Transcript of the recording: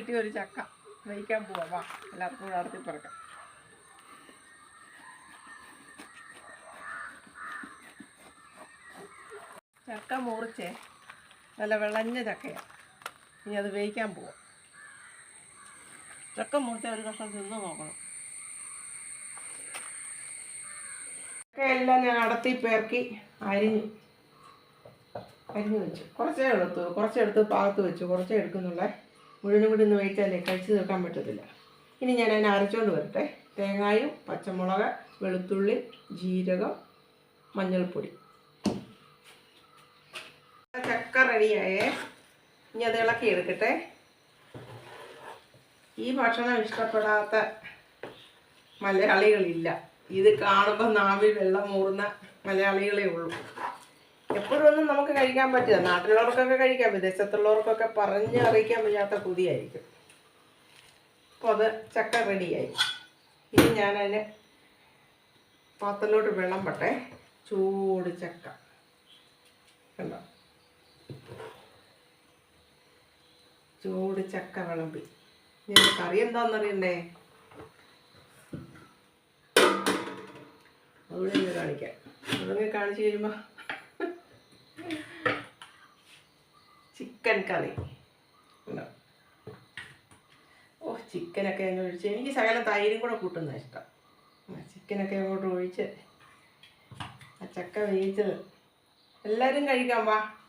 കിട്ടിയ ഒരു ചക്ക. വഹിക്കാൻ പോവാ എല്ലാവർക്കും കൂടെ നടത്തി പറക്കാം ചക്ക മുറിച്ചേ. നല്ല വിളഞ്ഞ ചക്കയാണ് ഇനി അത് വേവിക്കാൻ പോവാം. ചക്ക മുറിച്ച ഒരു കഷ്ണം തിന്ന് നോക്കണം. ചക്കയെല്ലാം ഞാൻ അടത്തി പേർക്കി അരിഞ്ഞു. അരിഞ്ഞു വെച്ചു. കുറച്ചേ എടുത്തു. കുറച്ചെടുത്ത് പാകത്ത് വെച്ചു. കുറച്ചേ എടുക്കുന്നുള്ള. മുഴുവനും കൂടി ഒന്ന് വേവിച്ചാലേ കഴിച്ച് തീർക്കാൻ പറ്റത്തില്ല. ഇനി ഞാൻ അതിനെ അരച്ചുകൊണ്ട് വരട്ടെ. തേങ്ങായും പച്ചമുളക് വെളുത്തുള്ളി ജീരകം മഞ്ഞൾപ്പൊടി. ചക്ക റെഡിയായേ ഇനി അത് ഇളക്കി എടുക്കട്ടെ. ഈ ഭക്ഷണം ഇഷ്ടപ്പെടാത്ത മലയാളികളില്ല. ഇത് കാണുമ്പോൾ നാവിൽ വെള്ളം മൂറുന്ന മലയാളികളേ ഉള്ളൂ. ഒന്നും നമുക്ക് കഴിക്കാൻ പറ്റില്ല. നാട്ടിലുള്ളവർക്കൊക്കെ കഴിക്കാം വിദേശത്തുള്ളവർക്കൊക്കെ പറഞ്ഞ് അറിയിക്കാൻ വയ്യാത്ത കൊതിയായിരിക്കും. അപ്പോൾ അത് ചക്ക റെഡിയായി. ഇനി ഞാനതിന് പാത്രത്തിലോട്ട് വെള്ളം പട്ടെ ചൂട് ചക്ക. കണ്ടോ? ചൂട് ചക്ക വിളമ്പി. ഇനി കറി എന്താണെന്നറിയണ്ടേ ഞാൻ കാണിക്കാം. അതൊക്കെ കാണിച്ചു കഴിയുമ്പോൾ ചിക്കൻ കറി. ഓ ചിക്കനൊക്കെ അങ്ങ് ഒഴിച്ച്. എനിക്ക് ശകലം തൈരും കൂടെ കൂട്ടുന്ന ഇഷ്ടം. ചിക്കനൊക്കെ അങ്ങോട്ട് ഒഴിച്ച്. ആ ചക്ക വേവിച്ചത്. എല്ലാവരും കഴിക്കാം വാ.